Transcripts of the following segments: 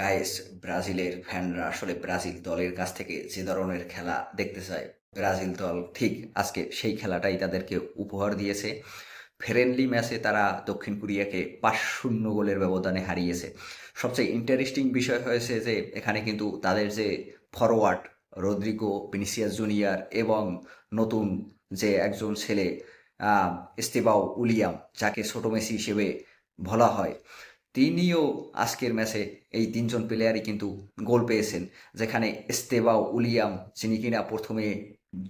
Guys ব্রাজিলের ফ্যানরা আসলে Brazil দলের কাছ থেকে যে ধরনের খেলা দেখতে চায় ব্রাজিল দল ঠিক আজকে সেই খেলাটাই তাদেরকে উপহার দিয়েছে। ফ্রেন্ডলি ম্যাচে তারা দক্ষিণ কোরিয়াকে পাঁচ শূন্য গোলের ব্যবধানে হারিয়েছে। সবচেয়ে ইন্টারেস্টিং বিষয় হয়েছে যে এখানে কিন্তু তাদের যে ফরওয়ার্ড রদ্রিগো ভিনিসিয়াস জুনিয়র এবং নতুন যে একজন ছেলে আহ, উলিয়াম যাকে ছোট মেসি হিসেবে বলা হয়। তিনিও আজকের ম্যাচে এই তিনজন প্লেয়ারই কিন্তু গোল পেয়েছেন, যেখানে এস্তেবাও উলিয়াম, যিনি কিনা প্রথমে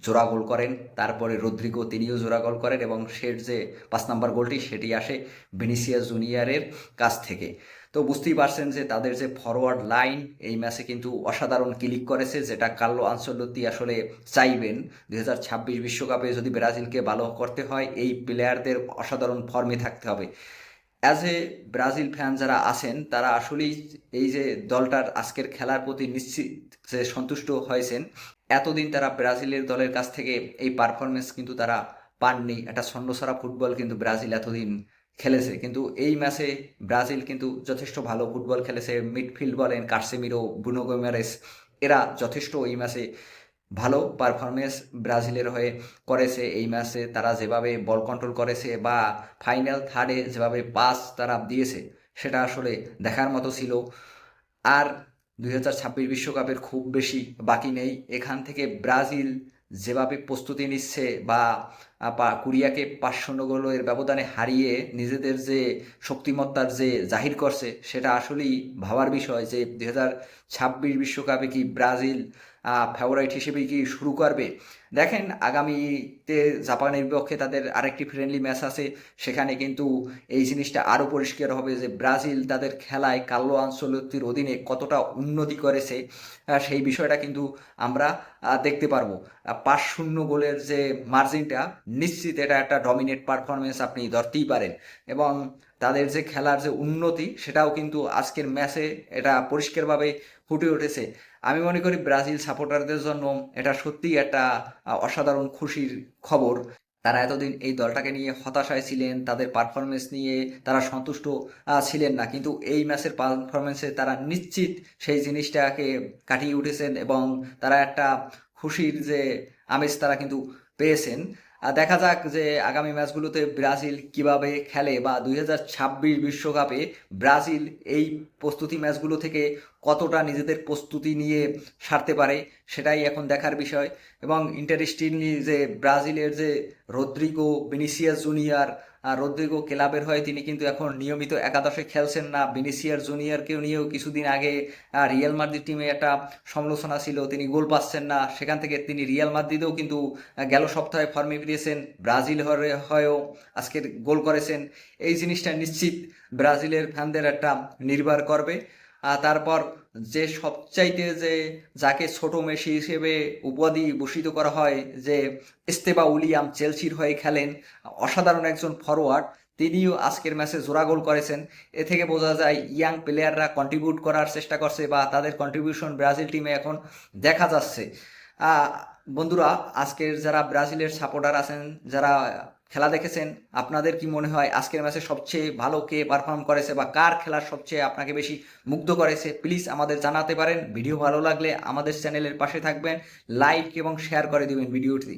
জোড়া গোল করেন, তারপরে রদ্রিগো তিনিও জোড়া গোল করেন এবং শের যে পাঁচ নাম্বার গোলটি সেটি আসে ভিনিসিয়া জুনিয়রের কাছ থেকে। তো বুঝতেই পারছেন যে তাদের যে ফরওয়ার্ড লাইন এই ম্যাচে কিন্তু অসাধারণ ক্লিক করেছে, যেটা কার্লো আনসেলত্তি আসলে চাইবেন। দু বিশ্বকাপে যদি ব্রাজিলকে ভালো করতে হয়, এই প্লেয়ারদের অসাধারণ ফর্মে থাকতে হবে। অ্যাজ এ ব্রাজিল ফ্যান যারা আছেন, তারা আসলেই এই যে দলটার আজকের খেলার প্রতি নিশ্চিত যে সন্তুষ্ট হয়েছেন, এতদিন তারা ব্রাজিলের দলের কাছ থেকে এই পারফরমেন্স কিন্তু তারা পাননি। একটা ছন্নছাড়া ফুটবল কিন্তু ব্রাজিল এতদিন খেলেছে। কিন্তু এই ম্যাচে ব্রাজিল কিন্তু যথেষ্ট ভালো ফুটবল খেলেছে। মিডফিল্ড বলেন, কার্সেমিরো গোমেরেস, এরা যথেষ্ট এই ম্যাচে ভালো পারফরমেন্স ব্রাজিলের হয়ে করেছে এই ম্যাচে তারা যেভাবে বল কন্ট্রোল করেছে বা ফাইনাল থার্ডে যেভাবে পাস তারা দিয়েছে, সেটা আসলে দেখার মতো ছিল। আর দুই হাজার ছাব্বিশ বিশ্বকাপের খুব বেশি বাকি নেই। এখান থেকে ব্রাজিল যেভাবে প্রস্তুতি নিচ্ছে বা বা কোরিয়াকে পাঁচ শূন্য গোলের ব্যবধানে হারিয়ে নিজেদের যে শক্তিমত্তার যে জাহির করছে, সেটা আসলেই ভাবার বিষয় যে দুই হাজার ছাব্বিশ বিশ্বকাপে কি ব্রাজিল ফেভারাইট হিসেবে কি শুরু করবে? দেখেন, আগামীতে জাপানের বিপক্ষে তাদের আরেকটি ফ্রেন্ডলি ম্যাচ আছে, সেখানে কিন্তু এই জিনিসটা আরও পরিষ্কার হবে যে ব্রাজিল তাদের খেলায় কাল্লো আঞ্চলতির অধীনে কতটা উন্নতি করেছে সেই বিষয়টা কিন্তু আমরা দেখতে পারব। পাঁচ শূন্য গোলের যে মার্জিনটা নিশ্চিত এটা একটা ডমিনেট পারফরমেন্স আপনি ধরতেই পারেন। এবং তাদের যে খেলার যে উন্নতি, সেটাও কিন্তু আজকের ম্যাচে এটা পরিষ্কারভাবে ফুটে উঠেছে। আমি মনে করি ব্রাজিল সাপোর্টারদের জন্য এটা সত্যিই একটা অসাধারণ খুশির খবর। তারা এতদিন এই দলটাকে নিয়ে হতাশায় ছিলেন, তাদের পারফরমেন্স নিয়ে তারা সন্তুষ্ট ছিলেন না। কিন্তু এই ম্যাচের পারফরমেন্সে তারা নিশ্চিত সেই জিনিসটাকে কাটিয়ে উঠেছেন এবং তারা একটা খুশির যে আমেজ তারা কিন্তু পেয়েছেন। দেখা যাক যে আগামী ম্যাচগুলোতে ব্রাজিল কীভাবে খেলে বা দুই বিশ্বকাপে ব্রাজিল এই প্রস্তুতি ম্যাচগুলো থেকে কতটা নিজেদের প্রস্তুতি নিয়ে সারতে পারে সেটাই এখন দেখার বিষয়। এবং ইন্টারেস্টিংলি যে ব্রাজিলের যে রদ্রিগো ভিনিসিয়াস জুনিয়র রদ্রিগো ক্লাবের হয়ে তিনি কিন্তু এখন নিয়মিত একাদশে খেলছেন না। ভিনিসিয়ার জুনিয়রকেও নিয়েও কিছুদিন আগে রিয়াল মাদ্রিদ টিমে একটা সমালোচনা ছিল, তিনি গোল পাচ্ছেন না। সেখান থেকে তিনি রিয়াল মাদ্রিদেও কিন্তু গেল সপ্তাহে ফর্মে ফিরেছেন। ব্রাজিল হয়ে হয়েও আজকের গোল করেছেন। এই জিনিসটা নিশ্চিত ব্রাজিলের ফ্যানদের একটা নির্ভর করবে। তারপর যে সবচাইতে যে যাকে ছোট মেসি হিসেবে উপাধি ভূষিত করা হয়, যে এস্তেবা উলিয়াম চেলসির হয়ে খেলেন, অসাধারণ একজন ফরওয়ার্ড তিনিও আজকের ম্যাচে জোড়া গোল করেছেন। এ থেকে বোঝা যায় ইয়াং প্লেয়াররা কন্ট্রিবিউট করার চেষ্টা করছে বা তাদের কন্ট্রিবিউশন ব্রাজিল টিমে এখন দেখা যাচ্ছে। বন্ধুরা, আজকের যারা ব্রাজিলের সাপোর্টার আছেন, যারা খেলা দেখেছেন? আপনাদের কি মনে হয় আজকের ম্যাচে সবচেয়ে ভালো কে পারফর্ম করেছে বা কার খেলার সবচেয়ে আপনাকে বেশি মুগ্ধ করেছে? প্লিজ আমাদের জানাতে পারেন। ভিডিও ভালো লাগলে আমাদের চ্যানেলের পাশে থাকবেন। লাইক এবং শেয়ার করে দেবেন ভিডিওটি